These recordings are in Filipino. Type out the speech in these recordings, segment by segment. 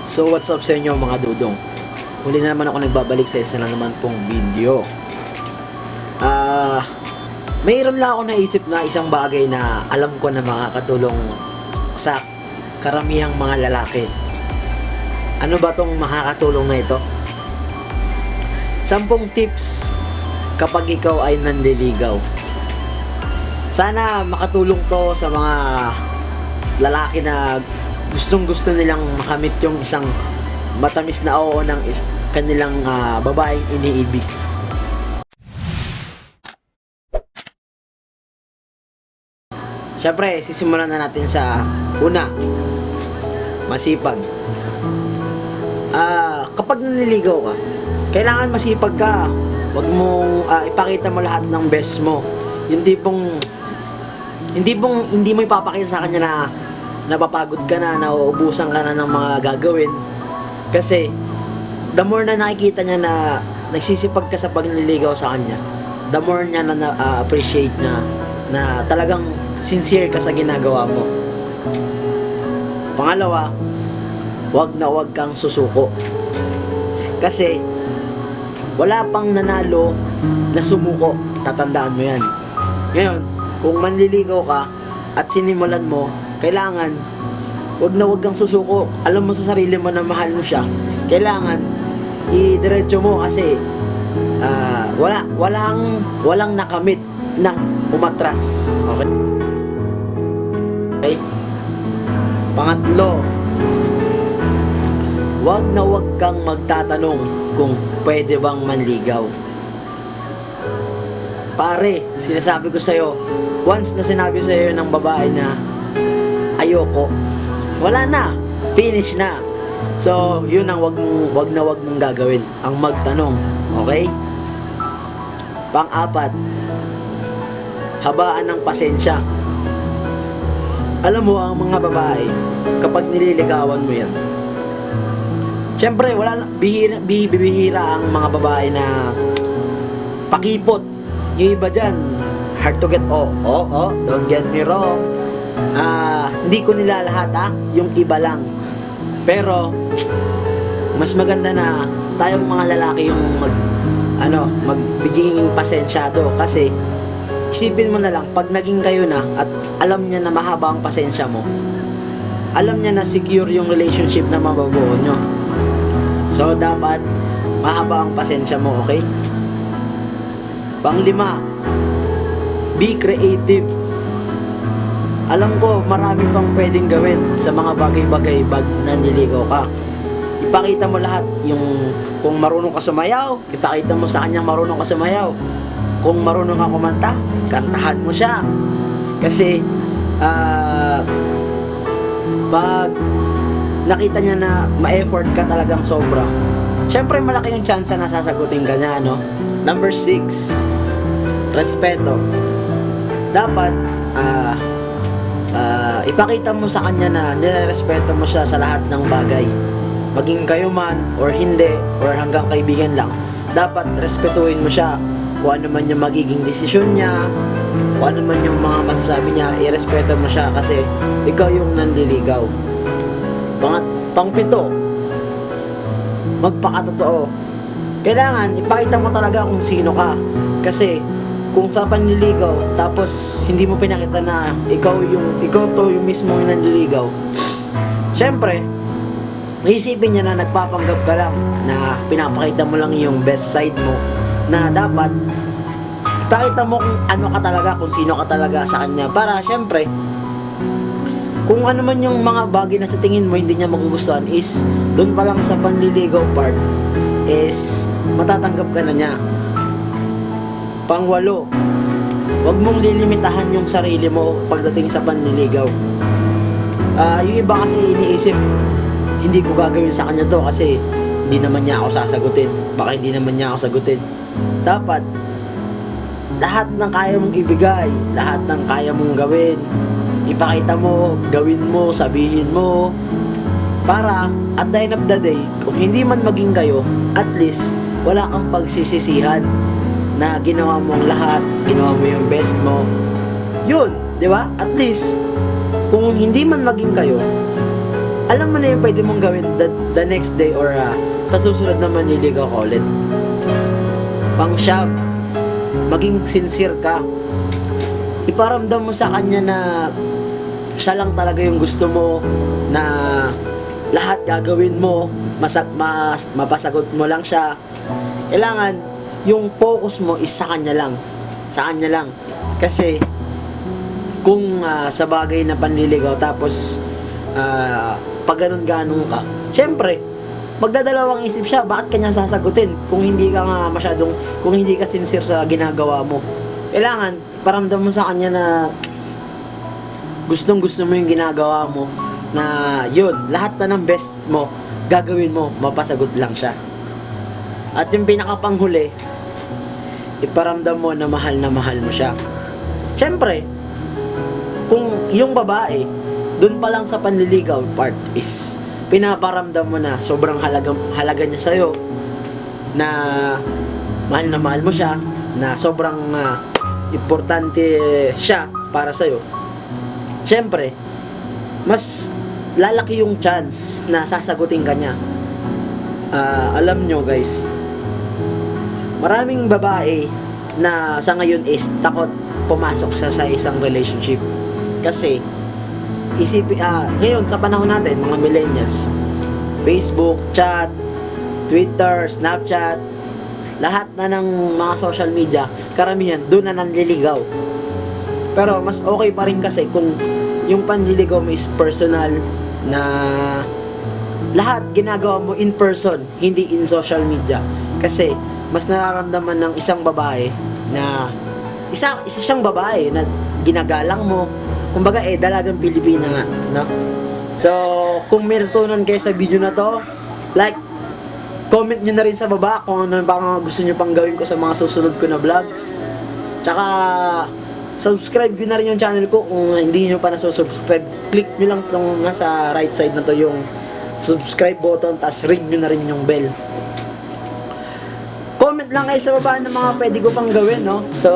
So what's up sa inyo mga dudong? Huli na naman ako nagbabalik sa isa na naman pong video. Ah, mayroon lang ako naisip na isang bagay na alam ko na makakatulong sa karamihang mga lalaki. Ano ba tong makakatulong na ito? Sampung tips kapag ikaw ay nanliligaw. Sana makatulong to sa mga lalaki na gustong gusto nilang makamit yung isang matamis na oo ng is- kanilang ah, babaeng iniibig. Siyempre, sisimulan na natin sa una, masipag. Ah, kapag nanliligaw ka, kailangan masipag ka. Huwag mong ah, ipakita mo lahat ng best mo. Yung tipong hindi pong hindi mo ipapakita sa kanya na napapagod ka na, nauubusan ka na ng mga gagawin. Kasi the more na nakikita niya na nagsisipag ka sa pagliligaw sa kanya, the more niya na, na- ah, appreciate na na talagang sincere ka sa ginagawa mo. Pangalawa, wag na wag kang susuko. Kasi wala pang nanalo na sumuko. Tatandaan mo yan. Ngayon, kung manliligaw ka at sinimulan mo, kailangan wag na wag kang susuko. Alam mo sa sarili mo na mahal mo siya. Kailangan idiretso mo kasi ah, wala walang walang nakamit na umatras. Okay? Okay? Pangatlo, wag na wag kang magtatanong kung pwede bang manligaw. Pare, sinasabi ko sa'yo, once na sinabi sa'yo ng babae na ayoko, wala na, finish na. So, yun ang wag mong, wag na wag mong gagawin, ang magtanong, okay? Pang-apat, habaan ng pasensya. Alam mo, ang mga babae, kapag nililigawan mo yan, Siyempre, wala bihira, bi- bibihira ang mga babae na pakipot. Yung iba dyan, hard to get, oh, oh, oh, don't get me wrong. Ah, hindi ko nila lahat ah, yung iba lang. Pero, mas maganda na tayong mga lalaki yung mag, ano, magbiging pasensyado kasi isipin mo na lang, pag naging kayo na at alam niya na mahaba ang pasensya mo, alam niya na secure yung relationship na mababuo nyo. So, dapat mahaba ang pasensya mo, okay? Panglima, be creative. Alam ko, marami pang pwedeng gawin sa mga bagay-bagay pag nanliligaw ka. Ipakita mo lahat yung kung marunong ka sumayaw, ipakita mo sa kanya marunong ka sumayaw. Kung marunong ka kumanta, kantahan mo siya. Kasi, ah, pag nakita niya na ma-effort ka talagang sobra, syempre malaki yung chance na sasagutin ka niya, no? Number six, respeto. Dapat, ah, ah, ipakita mo sa kanya na nirespeto mo siya sa lahat ng bagay. Maging kayo man, or hindi, or hanggang kaibigan lang, dapat respetuhin mo siya kung ano man yung magiging desisyon niya, kung ano man yung mga masasabi niya, irespeto mo siya kasi ikaw yung nanliligaw. Pangat, pangpito, magpakatotoo. Kailangan, ipakita mo talaga kung sino ka. Kasi, kung sa panliligaw, tapos hindi mo pinakita na ikaw yung, ikaw to yung mismo yung nanliligaw, syempre, Iisipin niya na nagpapanggap ka lang na pinapakita mo lang yung best side mo na dapat ipakita mo kung ano ka talaga, kung sino ka talaga sa kanya para syempre kung ano man yung mga bagay na sa tingin mo hindi niya magugustuhan is doon pa lang sa panliligaw part is matatanggap ka na niya. Pangwalo, wag mong lilimitahan yung sarili mo pagdating sa panliligaw. Ah, yung iba kasi iniisip, hindi ko gagawin sa kanya to kasi hindi naman niya ako sasagutin. Baka hindi naman niya ako sagutin. Dapat, lahat ng kaya mong ibigay, lahat ng kaya mong gawin, ipakita mo, gawin mo, sabihin mo, para at the end of the day, kung hindi man maging kayo, at least wala kang pagsisisihan na ginawa mo ang lahat, ginawa mo yung best mo. Yun, di ba? At least, kung hindi man maging kayo, alam mo na yung pwede mong gawin the, the next day or ah, sa susunod na manliligaw ka ulit. Pang siyam, maging sincere ka. Iparamdam mo sa kanya na siya lang talaga yung gusto mo na lahat gagawin mo, masak mas, mapasagot mo lang siya. Kailangan yung focus mo is sa kanya lang. Sa kanya lang. Kasi kung ah, sa bagay na panliligaw tapos ah, pag ganun-ganun ka, syempre, magdadalawang isip siya, bakit kanya sasagutin kung hindi ka nga masyadong, kung hindi ka sincere sa ginagawa mo. Kailangan, paramdam mo sa kanya na gustong gusto mo yung ginagawa mo na yun, lahat na ng best mo, gagawin mo, mapasagot lang siya. At yung pinakapanghuli, iparamdam mo na mahal na mahal mo siya. Siyempre, kung yung babae, dun pa lang sa panliligaw part is pinaparamdam mo na sobrang halaga, halaga niya sa'yo na mahal na mahal mo siya na sobrang ah, importante siya para sa'yo syempre, mas lalaki yung chance na sasagutin ka niya. Ah, alam nyo guys, maraming babae na sa ngayon is takot pumasok sa, sa isang relationship. Kasi, isipin, ah, ngayon sa panahon natin, mga millennials, Facebook, chat, Twitter, Snapchat, lahat na ng mga social media, karamihan, doon na nanliligaw. Pero mas okay pa rin kasi kung yung panliligaw mo is personal na lahat ginagawa mo in person, hindi in social media. Kasi mas nararamdaman ng isang babae na isa isa siyang babae na ginagalang mo. Kumbaga eh dalagang Pilipina nga, no? So, kung may natutunan kayo sa video na to, like, comment nyo na rin sa baba kung ano mga gusto nyo pang gawin ko sa mga susunod ko na vlogs. Tsaka, subscribe nyo na rin yung channel ko kung hindi nyo pa nasusubscribe. Click nyo lang tong nasa right side na to yung subscribe button, tas ring nyo na rin yung bell. Lang kayo sa baba ng mga pwede ko pang gawin, no? So,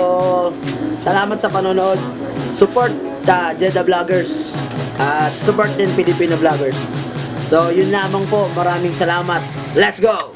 salamat sa panonood. Support the Jeddah Vloggers. At support din Filipino Vloggers. So, yun lamang po. Maraming salamat. Let's go!